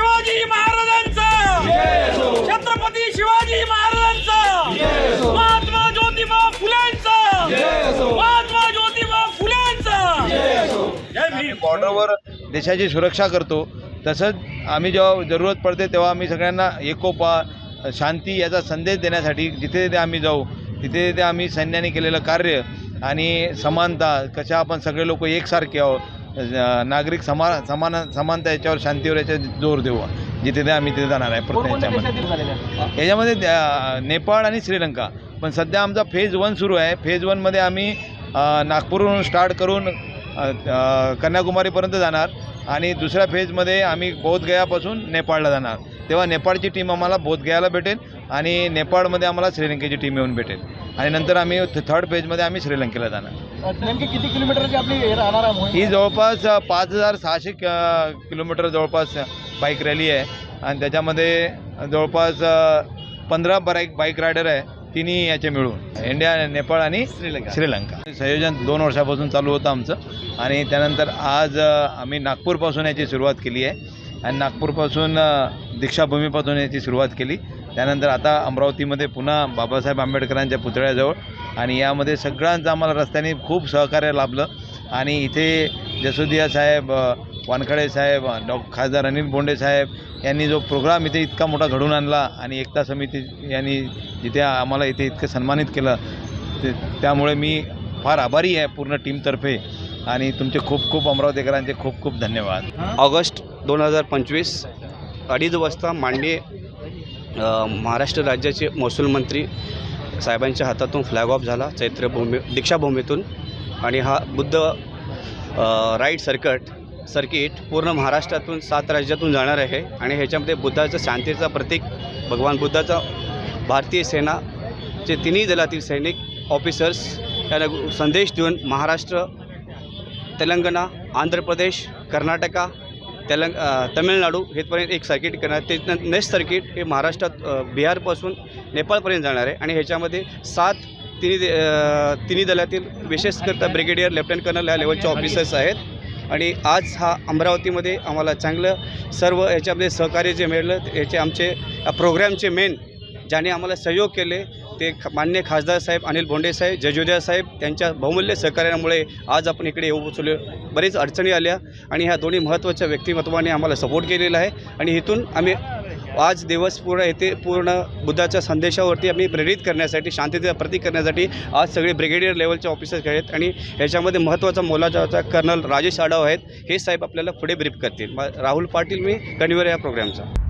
शिवाजी महाराजांचा! छत्रपती शिवाजी महाराजांचा! महात्मा ज्योतिबा फुलेंचा! महात्मा ज्योतिबा फुलेंचा! जय बॉर्डरवर देशाची सुरक्षा करतो. तसंच आम्ही जेव्हा जरूरत पडते तेव्हा आम्ही सगळ्यांना एकोपा शांती याचा संदेश देण्यासाठी जिथे तिथे आम्ही जाऊ तिथे तिथे आम्ही सैन्याने केलेलं कार्य आणि समानता कशा आपण सगळे लोक एकसारखे आहोत नागरिक समा समान समानता याच्यावर शांतीवर याच्यावर जोर देऊ. जिथे ते आम्ही तिथे जाणार आहे. प्रत्येक याच्यामध्ये. नेपाळ आणि श्रीलंका. पण सध्या आमचा फेज वन सुरू आहे. फेज वनमध्ये आम्ही नागपूरहून स्टार्ट करून कन्याकुमारीपर्यंत जाणार. आणि दुसऱ्या फेजमध्ये आम्ही बोधगयापासून नेपाळला जाणार. तेव्हा नेपाळची टीम आम्हाला बोधगयाला भेटेल आणि नेपाळमध्ये आम्हाला श्रीलंकेची टीम येऊन भेटेल. आणि नंतर आम्ही थर्ड फेजमध्ये आम्ही श्रीलंकेला जाणार. नेमकी किती किलोमीटरची आपली हे राहणार ही जवळपास पाच हजार सहाशे क किलोमीटर जवळपास बाईक रॅली आहे. आणि त्याच्यामध्ये जवळपास पंधरा बाईक बाईक रायडर आहे. तिन्ही याचे मिळून इंडिया नेपाळ आणि श्रीलंका. श्रीलंका. संयोजन दोन वर्षापासून चालू होतं आमचं. आणि त्यानंतर आज आम्ही नागपूरपासून याची सुरुवात केली आहे. आणि नागपूरपासून दीक्षाभूमीपासून याची सुरुवात केली. त्यानंतर आता अमरावतीमध्ये पुन्हा बाबासाहेब आंबेडकरांच्या पुतळ्याजवळ. आणि यामध्ये सगळ्यांचं आम्हाला रस्त्याने खूप सहकार्य लाभलं. आणि इथे जसोदिया साहेब वानखडे साहेब डॉ. खासदार अनिल बोंडे साहेब यांनी जो प्रोग्राम इथे इतका मोठा घडून आणला आणि एकता समिती यांनी जिथे आम्हाला इथे इतकं सन्मानित केलं ते त्यामुळे मी फार आभारी आहे पूर्ण टीमतर्फे आणि तुमचे खूप खूप अमरावतीकरांचे खूप खूप धन्यवाद. ऑगस्ट दोन हजार पंचवीस अडीच वाजता मांडे महाराष्ट्र राज्याचे महसूल मंत्री साहेबांच्या हातातून फ्लॅग ऑफ झाला चैत्रभूमी दीक्षाभूमीतून आणि हा बुद्ध राईट सर्कट सर्किट पूर्ण महाराष्ट्रातून सात राज्यातून जाणार आहे आणि ह्याच्यामध्ये बुद्धाचं शांतीचा प्रतीक भगवान बुद्धाचा भारतीय सेनाचे तिन्ही दलातील सैनिक ऑफिसर्स यांना संदेश देऊन महाराष्ट्र तेलंगणा आंध्र प्रदेश कर्नाटका तेलंग तमिळनाडू हेपर्यंत एक सर्किट करणार. ते नेक्स्ट सर्किट हे महाराष्ट्रात बिहारपासून नेपाळपर्यंत जाणार आहे आणि ह्याच्यामध्ये सात तिन्ही दे- तिन्ही दलातील विशेषकरता ब्रिगेडियर लेफ्टनंट कर्नल या लेवलचे ऑफिसर्स आहेत. आणि आज हा अमरावतीमध्ये आम्हाला चांगलं सर्व याच्यामध्ये सहकार्य जे मिळलं याचे आमचे या प्रोग्रॅमचे मेन ज्याने आम्हाला सहयोग केले ते मान्य खासदार साहेब अनिल भोंडे साहेब जजोद्या साहेब त्यांच्या बहुमूल्य सहकार्यामुळे आज आपण इकडे येऊ पोचलो बरेच अडचणी आल्या आणि ह्या दोन्ही महत्त्वाच्या व्यक्तिमत्वाने आम्हाला सपोर्ट केलेला आहे आणि इथून आम्ही आज दिवस पूर्ण येथे पूर्ण बुद्धाच्या संदेशावरती आम्ही प्रेरित करण्यासाठी शांततेचा प्रतीक करण्यासाठी आज सगळे ब्रिगेडियर लेवलचे ऑफिसर्स आहेत आणि ह्याच्यामध्ये महत्त्वाचा मोलाचा कर्नल राजेश आढाव आहेत. हे साहेब आपल्याला पुढे ब्रीफ करतील. राहुल पाटील मी कन्व्हिअर या प्रोग्रामचा.